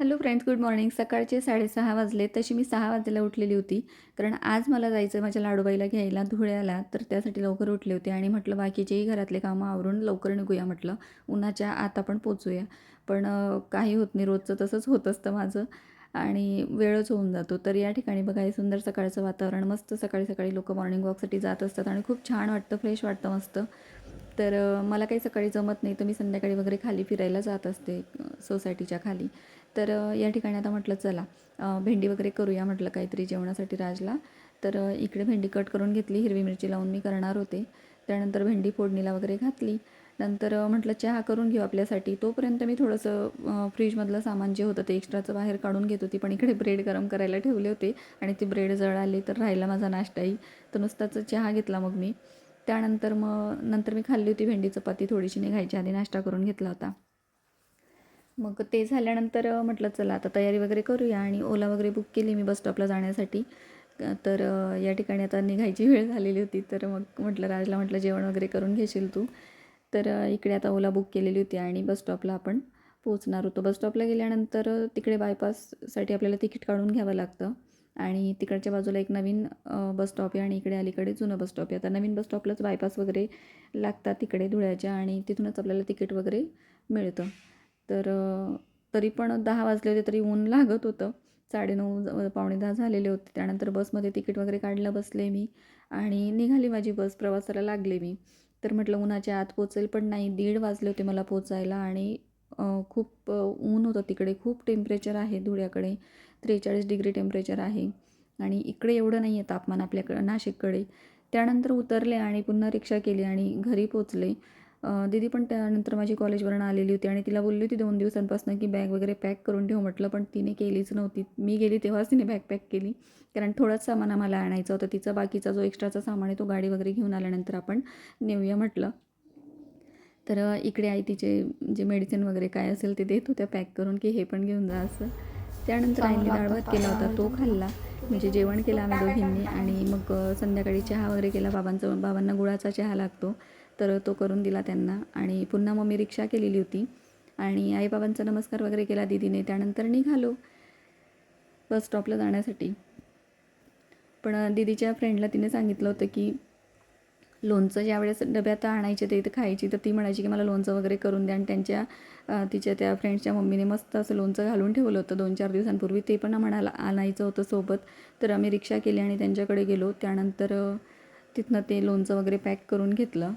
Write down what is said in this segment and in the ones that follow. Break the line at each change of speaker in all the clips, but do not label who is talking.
Hello friends good morning. सकाळचे साडेसहा वाजले तशी मी सहा वाजेला उठलेली होती. कारण आज मला जायचं आहे माझ्या लाडूबाईला घ्यायला धुळ्याला तर त्यासाठी लवकर उठले होते आणि म्हटलं बाकीचेही घरातले कामं आवरून लवकर निघूया म्हटलं. उन्हाच्या आत आपण पोचूया. पण काही होत नाही रोजचं तसंच होत असतं माझं. आणि वेळच होऊन जातो. तर या ठिकाणी बघा हे सुंदर सकाळचं वातावरण मस्त सकाळी सकाळी लोक मॉर्निंग वॉकसाठी जात असतात आणि खूप छान वाटतं फ्रेश वाटतं मस्त. तर मला काही सकाळी जमत नाही तर मी संध्याकाळी वगैरे खाली फिरायला जात असते सोसायटीच्या खाली. तर या ठिकाणी आता म्हटलं चला भेंडी वगैरे करूया म्हटलं काहीतरी जेवणासाठी राजला. तर इकडे भेंडी कट करून घेतली हिरवी मिरची लावून मी करणार होते. त्यानंतर भेंडी फोडणीला वगैरे घातली. नंतर म्हटलं चहा करून घेऊ आपल्यासाठी. तोपर्यंत मी थोडंसं फ्रीजमधलं सामान जे होतं ते एक्स्ट्राचं बाहेर काढून घेत होती पण इकडे ब्रेड गरम करायला ठेवले होते आणि ते ब्रेड जळाली तर राहिला माझा नाश्ताही तर नुसताच चहा घेतला मग मी. त्यानंतर मग नंतर मी खाल्ली होती भेंडी चपाती थोडीशी निघायची आधी नाश्ता करून घेतला होता. मग ते झाल्यानंतर म्हटलं चला आता तयारी वगैरे करूया आणि ओला वगैरे बुक केली मी बस स्टॉपला जाण्यासाठी. तर या ठिकाणी आता निघायची वेळ झालेली होती. तर मग म्हटलं राजला म्हटलं जेवण वगैरे करून घेशील तू. तर इकडे आता ओला बुक केलेली होती आणि बस स्टॉपला आपण पोहोचणार होतो. बस स्टॉपला गेल्यानंतर तिकडे बायपाससाठी आपल्याला तिकीट काढून घ्यावं लागतं. आणि तिकडच्या बाजूला एक नवीन बस स्टॉप आहे आणि इकडे अलीकडे जुनं बस स्टॉप आहे. आता नवीन बस स्टॉपलाच बायपास वगैरे लागतात तिकडे धुळ्याच्या आणि तिथूनच आपल्याला तिकीट वगैरे मिळतं. तर तरी पण दहा वाजले होते तरी ऊन लागत होतं. साडेनऊ पावणे दहा झालेले होते. त्यानंतर बसमध्ये तिकीट वगैरे काढलं बसले मी आणि निघाली माझी बस प्रवासाला लागले मी. तर म्हटलं उन्हाच्या आत पोचेल पण नाही. दीड वाजले होते मला पोचायला आणि खूप ऊन होतं तिकडे. खूप टेम्परेचर आहे धुळ्याकडे. त्रेचाळीस डिग्री टेम्परेचर आहे. आणि इकडे एवढं नाही आहे तापमान आपल्याकडं नाशिककडे. त्यानंतर उतरले आणि पुन्हा रिक्षा केली आणि घरी पोचले दीदी पण त्यानंतर माझी कॉलेजवरून आलेली होती आणि तिला बोलली होती दोन दिवसांपासून की बॅग वगैरे पॅक करून ठेव म्हटलं पण तिने केलीच नव्हती. मी गेली तेव्हाच तिने बॅग पॅक केली. कारण थोडंच सामान आम्हाला आणायचं होतं. तिचा बाकीचा जो एक्स्ट्राचा सामान आहे तो गाडी वगैरे घेऊन आल्यानंतर आपण नेऊया म्हटलं. तर इकडे आई तिचे जे मेडिसिन वगैरे काय असेल ते देत होत्या पॅक करून की हे पण घेऊन जा असं. त्यानंतर आईने भात केला होता तो खाल्ला. म्हणजे जेवण केलं आम्ही दोघींनी आणि मग संध्याकाळी चहा वगैरे केला. बाबांचं बाबांना गुळाचा चहा लागतो. तर तो करून दिला त्यांना आणि पुन्हा मग मी रिक्षा केलेली होती. आणि आईबाबांचा नमस्कार वगैरे केला दीदीने. त्यानंतर निघालो बस स्टॉपला जाण्यासाठी. पण दीदीच्या फ्रेंडला तिने सांगितलं होतं की लोणचं ज्यावेळेस डब्यात आणायचे ते इथं खायची तर ती म्हणायची की मला लोणचं वगैरे करून द्या. आणि त्यांच्या तिच्या त्या फ्रेंड्सच्या मम्मीने मस्त असं लोणचं घालून ठेवलं होतं दोन चार दिवसांपूर्वी. ते पण आम्हाला आणायचं होतं सोबत. तर आम्ही रिक्षा केली आणि त्यांच्याकडे गेलो. त्यानंतर तिथनं ते लोणचं वगैरे पॅक करून घेतलं.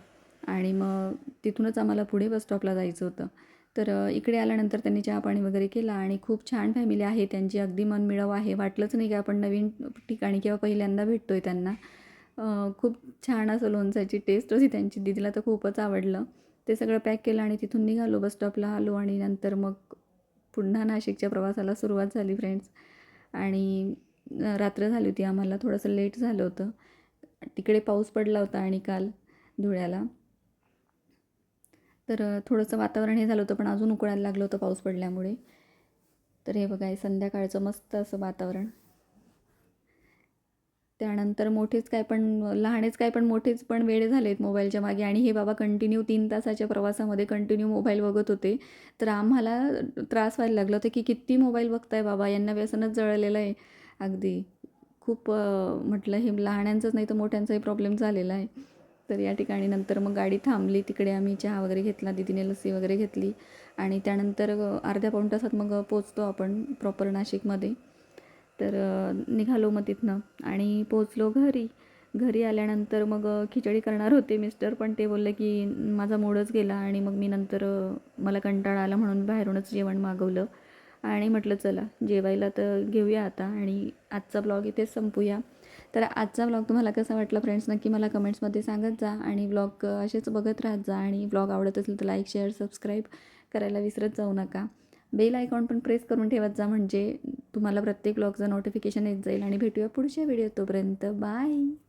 आणि मग तिथूनच आम्हाला पुढे बस स्टॉपला जायचं होतं. तर इकडे आल्यानंतर त्यांनी चहा पाणी वगैरे केला आणि खूप छान फॅमिली आहे. त्यांची अगदी मनमिळाव आहे. वाटलंच नाही की आपण नवीन ठिकाणी किंवा पहिल्यांदा भेटतोय त्यांना. खूप छान असं लोणचाची टेस्ट होती त्यांची. दीदीला तर खूपच आवडलं. ते सगळं पॅक केलं आणि तिथून निघालो बस स्टॉपला आलो आणि नंतर मग पुन्हा नाशिकच्या प्रवासाला सुरुवात झाली फ्रेंड्स आणि रात्र झाली होती. आम्हाला थोडंसं लेट झालं होतं. तिकडे पाऊस पडला होता आणि काल धुळ्याला. तर थोडंसं वातावरण हे झालं होतं पण अजून उकळायला लागलं होतं पाऊस पडल्यामुळे. तर हे बघा संध्याकाळचं मस्त असं वातावरण. त्यानंतर मोठेच काय पण लहानेच काय पण मोठेच पण वेळ झालेत मोबाईलच्या मागे. आणि हे बाबा कंटिन्यू तीन तासाच्या प्रवासामध्ये कंटिन्यू मोबाईल बघत होते. तर आम्हाला त्रास व्हायला लागला होता की किती मोबाईल बघताय बाबा? यांना व्यसनच जळलेलं आहे. अगदी. खूप म्हटलं हे लहानांचंच नाही तर मोठ्यांचाही प्रॉब्लेम झालेला आहे. तर या ठिकाणी नंतर मग गाडी थांबली. तिकडे आम्ही चहा वगैरे घेतला दीदीने लस्सी वगैरे घेतली. आणि त्यानंतर अर्ध्या पाऊण तासात मग पोचतो आपण प्रॉपर नाशिकमध्ये. तर निघालो मग तिथनं आणि पोचलो घरी. घरी आल्यानंतर मग खिचडी करणार होते मिस्टर पण ते बोलले की माझा मूडच गेला आणि मग मी नंतर मला कंटाळा आला म्हणून बाहेरूनच जेवण मागवलं. आणि म्हटलं चला जेवायला तर घेऊया आता आणि आजचा ब्लॉग इथेच संपूया. तर आजचा ब्लॉग तुम्हाला कसा वाटला फ्रेंड्स? नक्की मला कमेंट्समध्ये सांगत जा आणि ब्लॉग असेच बघत राहत जा आणि ब्लॉग आवडत असेल तर लाईक शेअर सबस्क्राईब करायला विसरत जाऊ नका. बेल आयकॉन पण प्रेस करून ठेवत जा म्हणजे तुम्हाला प्रत्येक ब्लॉगचं नोटिफिकेशन येत जाईल आणि भेटूया पुढच्या व्हिडिओ तोपर्यंत. बाय